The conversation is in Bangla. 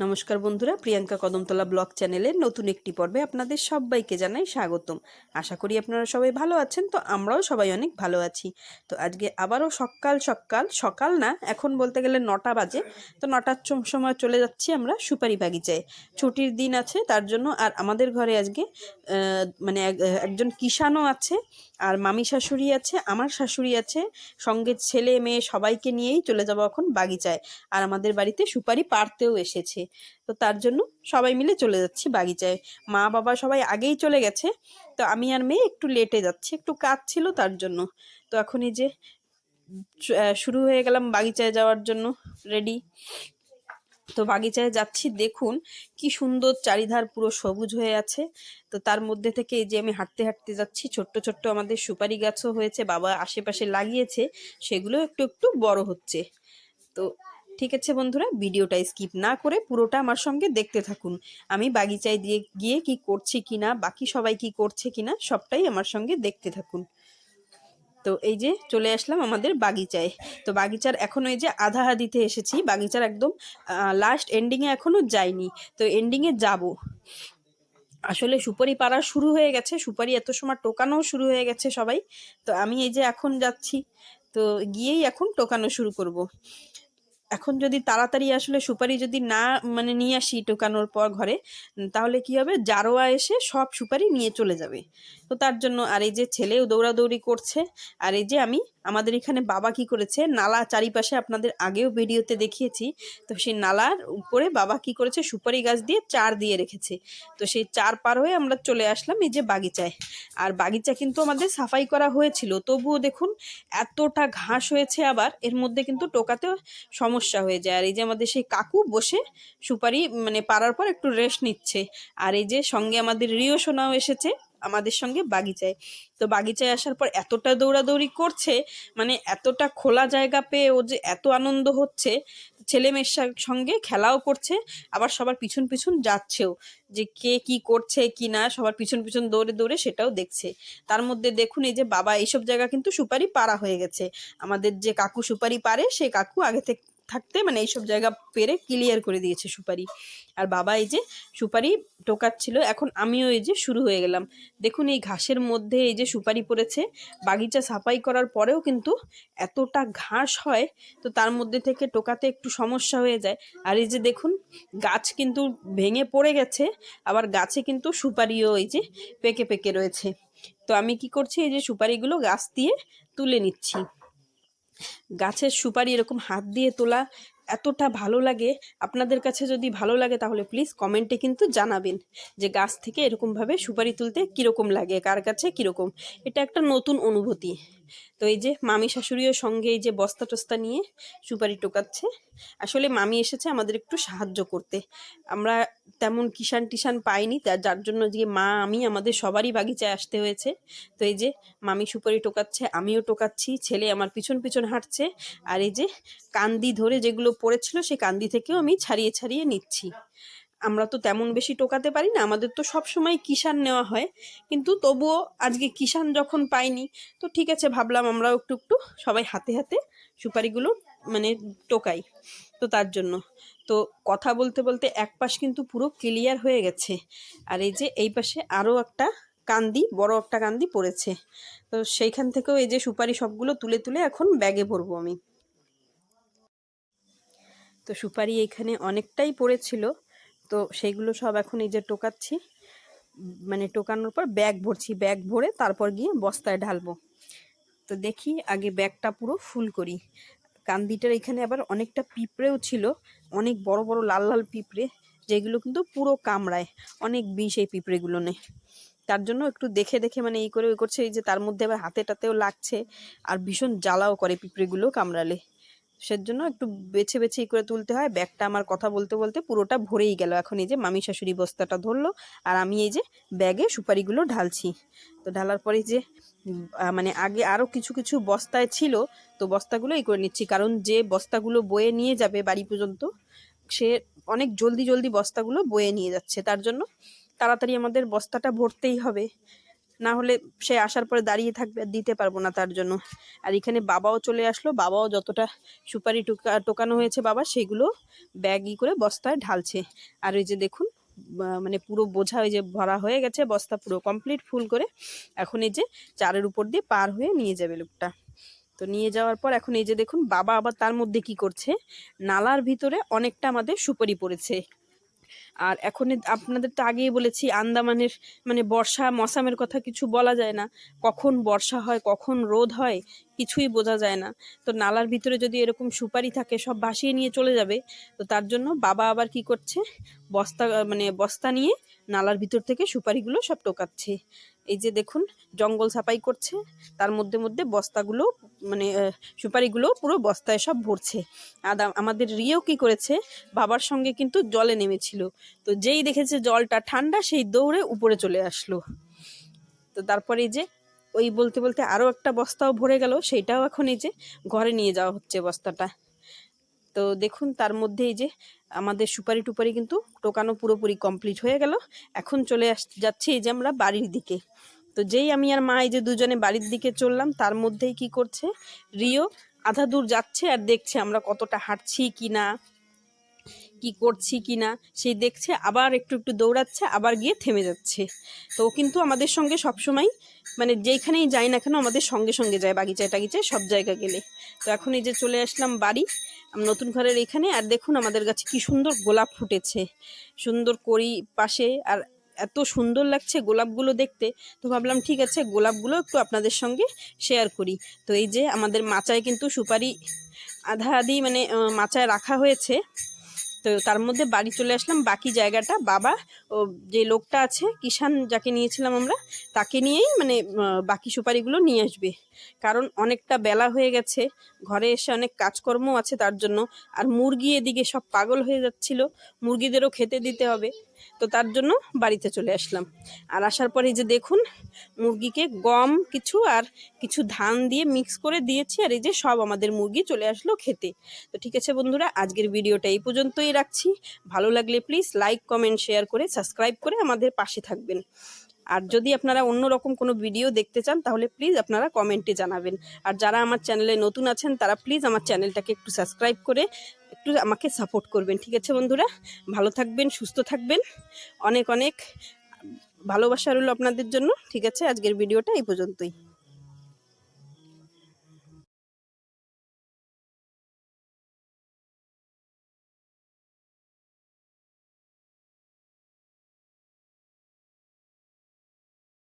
নমস্কার বন্ধুরা, প্রিয়াঙ্কা কদমতলা ব্লগ চ্যানেলের নতুন একটি পর্বে আপনাদের সবাইকে জানাই স্বাগতম। আশা করি আপনারা সবাই ভালো আছেন, তো আমরাও সবাই অনেক ভালো আছি। তো আজকে আবারও সকাল সকাল সকাল না, এখন বলতে গেলে নটা বাজে। তো নটার সময় চলে যাচ্ছি আমরা সুপারি বাগিচায় ছুটির দিন আছে, তার জন্য আর আমাদের ঘরে আজকে মানে এক- একজন কিষানও আছে, আর মামি শাশুড়ি আছে, আমার শাশুড়ি আছে, সঙ্গে ছেলে, মেয়ে সবাইকে নিয়েই চলে যাব এখন বাগিচায়। আর আমাদের বাড়িতে সুপারি পারতেও এসেছে। তো তার জন্য সবাই মিলে চলে যাচ্ছি বাগিচায়। মা বাবা সবাই আগেই চলে গেছে। তো আমি আর মেয়ে একটু লেটে যাচ্ছি, একটু কাজ ছিল তার জন্য। তো এখন এই যে শুরু হয়ে গেলাম বাগিচায় যাওয়ার জন্য রেডি তো বাগিচায় যাচ্ছি, দেখুন কি সুন্দর চারিধার পুরো সবুজ হয়ে আছে। তো তার মধ্যে থেকে এই যে আমি হাঁটতে হাঁটতে যাচ্ছি, ছোট্ট ছোট্ট আমাদের সুপারি গাছও হয়েছে, বাবা আশেপাশে লাগিয়েছে, সেগুলো একটু একটু বড় হচ্ছে। তো ঠিক আছে বন্ধুরা, ভিডিওটা স্কিপ না করে পুরোটা আমার সঙ্গে দেখতে থাকুন। আমি বাগিচায় দিয়ে গিয়ে কি করছি কিনা, বাকি সবাই কি করছে কিনা, সবটাই আমার সঙ্গে দেখতে থাকুন। তো এই যে চলে আসলাম আমাদের বাগিচায়। তো বাগিচার এখনও এই যে আধা হাদিতে এসেছি, বাগিচার একদম লাস্ট এন্ডিংয়ে এখনও যাইনি। তো এন্ডিংয়ে যাব। আসলে সুপারি পাড়া শুরু হয়ে গেছে, সুপারি এত সময় টোকানোও শুরু হয়ে গেছে সবাই। তো আমি এই যে এখন যাচ্ছি, তো গিয়েই এখন টোকানো শুরু করব। এখন যদি তাড়াতাড়ি আসলে সুপারি যদি না মানে নিয়ে আসি টোকানোর পর ঘরে, তাহলে কি হবে? জারোয়া এসে সব সুপারি নিয়ে চলে যাবে। তো তার জন্য আর এই যে ছেলেও দৌড়াদৌড়ি করছে, আর এই যে আমি আমাদের এখানে বাবা কি করেছে? নালা চারিপাশে আপনাদের আগেও ভিডিওতে দেখিয়েছি। তো সেই নালার উপরে বাবা কি করেছে? সুপারি গাছ দিয়ে চার দিয়ে রেখেছে। তো সেই চার পার হয়ে আমরা চলে আসলাম এই যে বাগিচায়। আর বাগিচা কিন্তু আমাদের সাফাই করা হয়েছিল। তবুও দেখুন, এতটা ঘাস হয়েছে আবার, এর মধ্যে কিন্তু টোকাতেও সমস্যা হয়ে যায়। আর এই যে আমাদের সেই কাকু বসে সুপারি মানে পাড়ার পর একটু রেস্ট নিচ্ছে। আর এই যে সঙ্গে আমাদের রিও সোনাও এসেছে। আমাদের সঙ্গে বাগিচায়। তো বাগিচায় আসার পর এতটা দৌড়াদৌড়ি করছে মানে এতটা খোলা জায়গা পেয়ে ও যে এত আনন্দ হচ্ছে, ছেলে মেয়ের সঙ্গে খেলাও করছে, আবার সবার পিছন পিছন যাচ্ছেও। যে কে কি করছে, কি না, সবার পিছন পিছন দৌড়ে দৌড়ে সেটাও দেখছে। তার মধ্যে দেখুন এই যে বাবা এইসব জায়গা কিন্তু সুপারি পাড়া হয়ে গেছে। আমাদের যে কাকু সুপারি পারে সেই কাকু আগে থেকে থাকতে মানে এইসব জায়গা পেরে ক্লিয়ার করে দিয়েছে সুপারি। আর বাবা এই যে সুপারি টোকাচ্ছিল, এখন আমিও এই যে শুরু হয়ে গেলাম। দেখুন এই ঘাসের মধ্যে এই যে সুপারি পড়েছে, বাগিচা সাফাই করার পরেও কিন্তু এতটা ঘাস হয়, তো তার মধ্যে থেকে টোকাতে একটু সমস্যা হয়ে যায়। আর এই যে দেখুন, গাছ কিন্তু ভেঙে পড়ে গেছে, আবার গাছে কিন্তু সুপারিও এই যে পেকে পেকে রয়েছে। তো আমি কি করছি, এই যে সুপারিগুলো গাছ দিয়ে তুলে নিচ্ছি। গাছের সুপারি এরকম হাত দিয়ে তোলা এতটা ভালো লাগে। আপনাদের কাছে যদি ভালো লাগে তাহলে প্লিজ কমেন্টে কিন্তু জানাবেন যে গাছ থেকে এরকমভাবে সুপারি তুলতে কীরকম লাগে, কার কাছে কীরকম? এটা একটা নতুন অনুভূতি। তো এই যে মামি শাশুড়িও সঙ্গে এই যে বস্তা টস্তা নিয়ে সুপারি টোকাচ্ছে। আসলে মামি এসেছে আমাদের একটু সাহায্য করতে। আমরা তেমন কিষান টিষান পাইনি তার যার জন্য যে মা, আমি, আমাদের সবারই বাগিচায় আসতে হয়েছে। তো এই যে মামি সুপারি টোকাচ্ছে, আমিও টোকাচ্ছি, ছেলে আমার পিছন পিছন হাঁটছে। আর এই যে কান্দি ধরে যেগুলো পড়েছিল, সেই কান্দি থেকেও আমি ছাড়িয়ে ছাড়িয়ে নিচ্ছি। আমরা তো তেমন বেশি টোকাতে পারি না, আমাদের তো সব সময় নেওয়া হয়। কিন্তু তবুও আজকে কিষান যখন পাইনি, তো ঠিক আছে, ভাবলাম আমরাও একটু একটু সবাই হাতে হাতে সুপারিগুলো মানে টোকাই তো তার জন্য। তো কথা বলতে বলতে এক পাশ কিন্তু পুরো ক্লিয়ার হয়ে গেছে। আর এই যে এই পাশে আরও একটা কান্দি, বড় একটা কান্দি পড়েছে। তো সেইখান থেকেও এই যে সুপারি সবগুলো তুলে তুলে এখন ব্যাগে ভরবো আমি। তো সুপারি এখানে অনেকটাই পড়েছিল। তো সেইগুলো সব এখন এই যে টোকাচ্ছি মানে টোকানোর পর ব্যাগ ভরছি, ব্যাগ ভরে তারপর গিয়ে বস্তায় ঢালবো। তো দেখি আগে ব্যাগটা পুরো ফুল করি। কান্দিটার এখানে আবার অনেকটা পিঁপড়েও ছিল, অনেক বড় বড় লাল লাল পিঁপড়ে, যেগুলো কিন্তু পুরো কামড়ায়, অনেক বিষ এই পিঁপড়েগুলো নেই তার জন্য একটু দেখে দেখে মানে এই করে ওই করছে, এই যে তার মধ্যে আবার হাতে টাতেও লাগছে, আর ভীষণ জ্বালাও করে পিঁপড়েগুলো কামড়ালে। সেজন্য একটু বেছে বেছে করে তুলতে হয়। ব্যাগটা আমার কথা বলতে বলতে পুরোটা ভরেই গেল। এখন এই যে মামি শাশুড়ি বস্তাটা ধরলো আর আমি এই যে ব্যাগে সুপারিগুলো ঢালছি। তো ঢালার পরে যে মানে আগে আরও কিছু কিছু বস্তায় ছিল, তো বস্তাগুলো এই করে নিচ্ছি। কারণ যে বস্তাগুলো বয়ে নিয়ে যাবে বাড়ি পর্যন্ত, সে অনেক জলদি জলদি বস্তাগুলো বয়ে নিয়ে যাচ্ছে। তার জন্য তাড়াতাড়ি আমাদের বস্তাটা ভরতেই হবে। না হলে সে আসার পরে দাঁড়িয়ে থাকবে দিতে পারব না তার জন্য। আর এখানে বাবাও চলে আসলো। বাবাও যতটা সুপারি টোকা, টোকানো হয়েছে বাবা, সেগুলো ব্যাগই করে বস্তায় ঢালছে। আর ওই যে দেখুন মানে পুরো বোঝা ওই যে ভরা হয়ে গেছে, বস্তা পুরো কমপ্লিট ফুল করে। এখন এই যে চারের উপর দিয়ে পার হয়ে নিয়ে যাবে লোকটা। তো নিয়ে যাওয়ার পর এখন এই যে দেখুন, বাবা আবার তার মধ্যে কি করছে? নালার ভিতরে অনেকটা আমাদের সুপারি পড়েছে। আর এখন আপনাদের তো আগেই বলেছি, আন্দামানের মানে বর্ষা মশামের কথা কিছু বলা যায় না। কখন বর্ষা হয়, কখন রোদ হয়, কিছুই বোঝা যায় না। তো নালার ভিতরে যদি এরকম সুপারি থাকে, সব ভাসিয়ে নিয়ে চলে যাবে, তো তার জন্য বাবা আবার কি করছে, বস্তা মানে বস্তা নিয়ে নালার ভিতর থেকে সুপারিগুলো সব টোকাচ্ছে। এই যে দেখুন, জঙ্গল সাফাই করছে। তার মধ্যে মধ্যে বস্তাগুলো মানে সুপারিগুলো পুরো বস্তায় সব ভরছে। আর আমাদের রিও কি করেছে? বাবার সঙ্গে কিন্তু জলে নেমেছিল। তো যেই দেখেছে জলটা ঠান্ডা, সেই দৌড়ে উপরে চলে আসলো। তো তারপরে এই যে, ওই বলতে বলতে আরও একটা বস্তাও ভরে গেল, সেইটাও এখন এই যে ঘরে নিয়ে যাওয়া হচ্ছে বস্তাটা। তো দেখুন, তার মধ্যেই যে আমাদের সুপারি টুপারি কিন্তু টোকানো পুরোপুরি কমপ্লিট হয়ে গেল। এখন চলে আস, যাচ্ছি এই যে আমরা বাড়ির দিকে। তো যেই আমি আর মা এই যে দুজনে বাড়ির দিকে চললাম, তার মধ্যেই কি করছে? রিও আধা দূর যাচ্ছে আর দেখছে আমরা কতটা হাঁটছি কি না কি করছি কি না সেই দেখছে, আবার একটু একটু দৌড়াচ্ছে, আবার গিয়ে থেমে যাচ্ছে। তো কিন্তু আমাদের সঙ্গে সবসময় মানে যেইখানেই যাই না কেন, আমাদের সঙ্গে সঙ্গে যায়, বাগিচায় টাগিচায় সব জায়গা গেলে। তো এখন এই যে চলে আসলাম বাড়ি নতুন ঘরের এখানে, আর দেখুন আমাদের কাছে কি সুন্দর গোলাপ ফুটেছে। সুন্দর করি পাশে, আর এত সুন্দর লাগছে গোলাপগুলো দেখতে। তো ভাবলাম, ঠিক আছে, গোলাপগুলো একটু আপনাদের সঙ্গে শেয়ার করি। তো এই যে আমাদের মাচায় কিন্তু সুপারি আধা আধি মানে মাচায় রাখা হয়েছে। তো তার মধ্যে বাড়ি চলে আসলাম। বাকি জায়গাটা বাবা ও যে লোকটা আছে কিষান যাকে নিয়েছিলাম আমরা, তাকে নিয়েই মানে বাকি সুপারিগুলো নিয়ে আসবে। কারণ অনেকটা বেলা হয়ে গেছে, ঘরে এসে অনেক কাজকর্ম আছে তার জন্য। আর মুরগি এদিকে সব পাগল হয়ে যাচ্ছিল, মুরগিদেরও খেতে দিতে হবে। তো তার জন্য বাড়িতে চলে আসলাম। আর আসার পরে যে দেখুন, মুরগিকে গম কিছু আর কিছু ধান দিয়ে মিক্স করে দিয়েছি আর এই যে সব আমাদের মুরগি চলে আসলো খেতে। তো ঠিক আছে বন্ধুরা, আজকের ভিডিওটা এই পর্যন্তই রাখছি। ভালো লাগলে প্লিজ লাইক কমেন্ট শেয়ার করে সাবস্ক্রাইব করে আমাদের পাশে থাকবেন। আর যদি আপনারা অন্য রকম কোনো ভিডিও দেখতে চান, তাহলে প্লিজ আপনারা কমেন্টে জানাবেন। আর যারা আমার চ্যানেলে নতুন আছেন, তারা প্লিজ আমার চ্যানেলটাকে একটু সাবস্ক্রাইব করে একটু আমাকে সাপোর্ট করবেন, ঠিক আছে বন্ধুরা? ভালো থাকবেন, সুস্থ থাকবেন। অনেক অনেক ভালোবাসা রইল আপনাদের জন্য, ঠিক আছে? আজকের ভিডিওটা এই পর্যন্তই।